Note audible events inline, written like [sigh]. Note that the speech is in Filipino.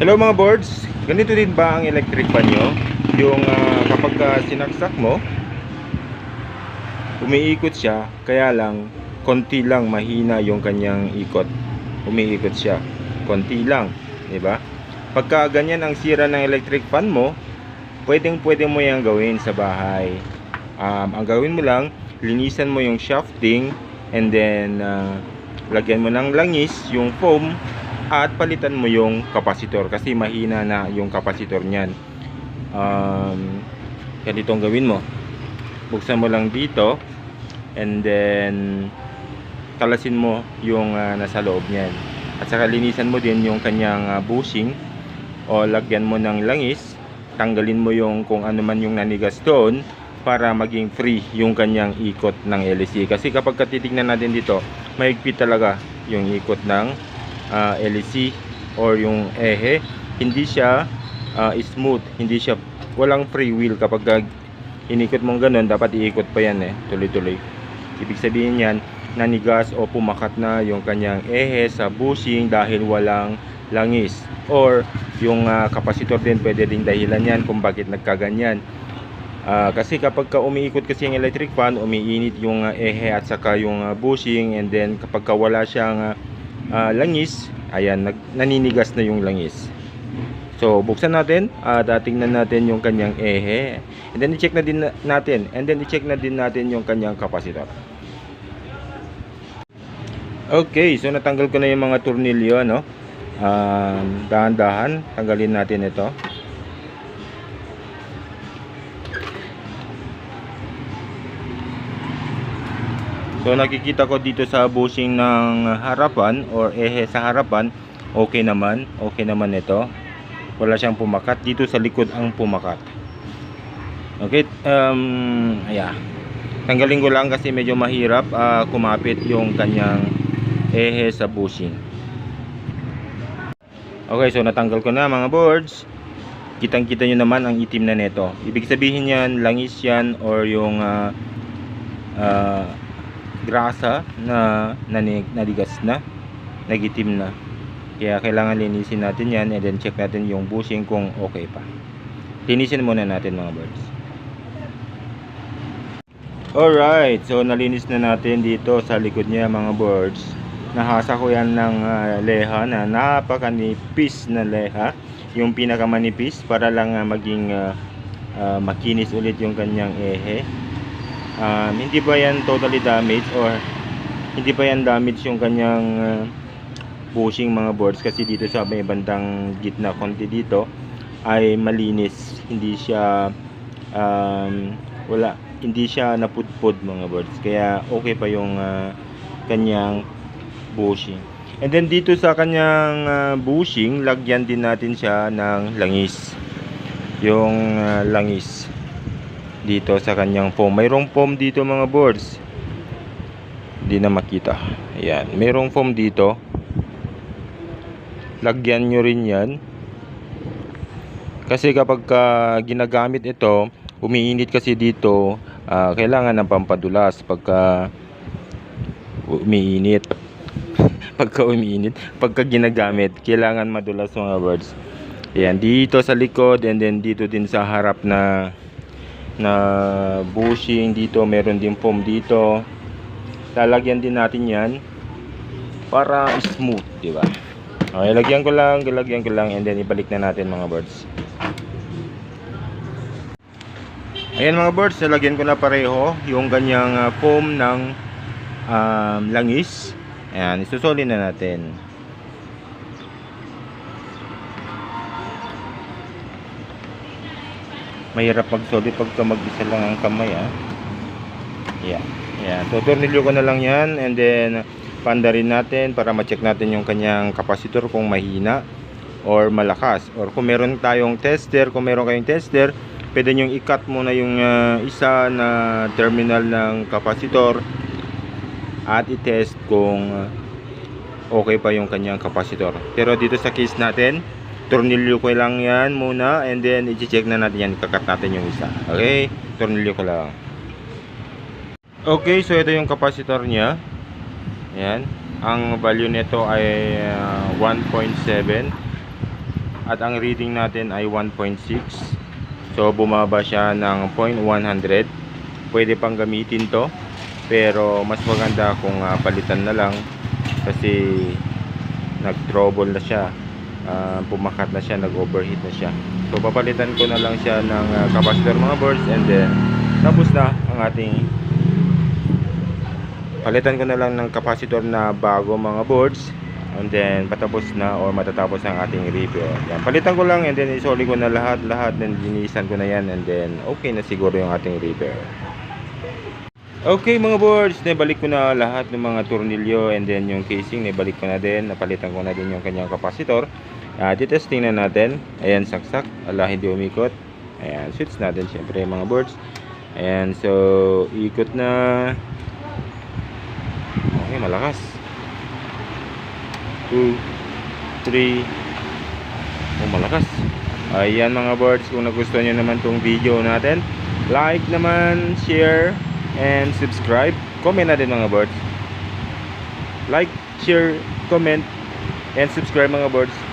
Hello mga boards, ganito din ba ang electric fan nyo? Yung ah, kapag ka sinaksak mo, umiikot siya, kaya lang, konti lang mahina yung kanyang ikot. Umiikot siya, konti lang, di ba? Pagka ganyan ang sira ng electric fan mo, pwedeng pwede mo yung gawin sa bahay. Um, ang gawin mo lang, linisan mo yung shafting, and then ah, lagyan mo ng langis, yung foam, at palitan mo yung kapasitor kasi mahina na yung kapasitor niyan. Um, ganito ang gawin mo. Buksan mo lang dito and then kalasin mo yung ah, nasa loob niyan. At saka linisan mo din yung kanyang ah, bushing o lagyan mo ng langis. Tanggalin mo yung kung ano man yung nanigas doon para maging free yung kanyang ikot ng LEC. Kasi kapag titignan natin dito, mahigpit talaga yung ikot ng uh, LEC or yung ehe hindi siya ah, smooth. Hindi siya walang free wheel. Kapag ah, inikot mong ganun dapat iikot pa yan eh tuloy-tuloy. Ibig sabihin yan nanigas o pumakat na yung kanyang ehe sa bushing dahil walang langis. Or yung ah, kapasitor din pwede ding dahilan yan kung bakit nagkaganyan. Ah, kasi kapag ka umiikot kasi ang electric fan, umiinit yung ah, ehe at saka yung ah, bushing and then kapag ka wala siyang ah, ah, langis, ayan, nag, naninigas na yung langis. So, buksan natin at ah, tingnan natin yung kanyang ehe. And then i-check na din na- natin and then i-check na din natin yung kanyang kapasitor. Okay, so natanggal ko na yung mga tornilyo, no? Um, dahan-dahan, tanggalin natin ito. So nakikita ko dito sa bushing ng harapan or ehe sa harapan, okay naman, okay naman ito. Wala siyang pumakat. Dito sa likod ang pumakat. Okay, um, yeah. Tanggalin ko lang kasi medyo mahirap ah, kumapit yung kanyang ehe sa bushing. Okay, so natanggal ko na mga boards. Kitang-kita nyo naman ang itim na neto. Ibig sabihin yan, langis yan or yung ah, ah, grasa na nanig, nadigas na, nagitim na. Kaya kailangan linisin natin yan and then check natin yung bushing kung okay pa. Linisin muna natin mga birds. Alright, so nalinis na natin dito sa likod niya mga birds. Nahasa ko yan ng ah, leha na napakanipis na leha. Yung pinakamanipis para lang ah, maging ah, ah, makinis ulit yung kanyang ehe um, hindi ba yan totally damaged or hindi ba yan damaged yung kanyang uh, bushing mga boards? Kasi dito sa may bandang gitna konti dito ay malinis. Hindi siya um, wala hindi siya napudpod mga boards. Kaya okay pa yung uh, kanyang bushing and then dito sa kanyang uh, bushing lagyan din natin siya ng langis. Yung uh, langis dito sa kanyang foam. Mayroong foam dito mga boards. Hindi na makita. Ayan. Mayroong foam dito. Lagyan nyo rin yan. Kasi kapag ka ginagamit ito, umiinit kasi dito, ah, kailangan ng pampadulas pagka umiinit. [laughs] pagka umiinit, pagka ginagamit, kailangan madulas mga birds. Ayan, dito sa likod and then dito din sa harap na na bushing dito, meron din foam dito. Lalagyan din natin 'yan para smooth, 'di ba? Okay, lagyan ko lang, lagyan ko lang and then ibalik na natin mga birds. Ayan mga birds, nalagyan ko na pareho yung ganyang ah, foam ng um, langis. Ayan, isusoli na natin. Mahirap magsolid pagka mag-isa lang ang kamay ah. Yeah. Yeah. Tutornilyo ko na lang yan and then panda rin natin para ma-check natin yung kanyang kapasitor kung mahina or malakas or kung meron tayong tester, kung meron kayong tester, pwede nyo i-cut muna yung ah, isa na terminal ng kapasitor at i-test kung ah, okay pa yung kanyang kapasitor. Pero dito sa case natin, tornilyo ko lang yan muna and then i-check na natin yan kakat natin yung isa okay tornilyo ko lang okay so ito yung capacitor niya yan ang value nito ay ah, 1.7 at ang reading natin ay 1.6. So bumaba siya ng 0.100. Pwede pang gamitin to. Pero mas maganda kung ah, palitan na lang kasi nag-trouble na siya. Ah, pumakat na siya, nag-overheat na siya. So papalitan ko na lang siya ng ah, capacitor mga boards and then tapos na ang ating palitan ko na lang ng capacitor na bago mga boards and then patapos na or matatapos ang ating repair. Yan. Palitan ko lang and then isoli ko na lahat lahat then linisan ko na yan and then okay na siguro yung ating repair. Okay mga boards, nabalik ko na lahat ng mga tornilyo and then yung casing, nabalik ko na din, napalitan ko na din yung kanyang kapasitor. Uh, testing na natin. Ayan, saksak. Ala, hindi umikot. Ayan, switch natin syempre mga boards. Ayan, so, ikot na. Okay, malakas. 2, 3, oh, malakas. Ayan mga boards, kung nagustuhan nyo naman tong video natin, like naman, share, and subscribe. Comment na din mga boards. Like, share, comment, and subscribe mga boards.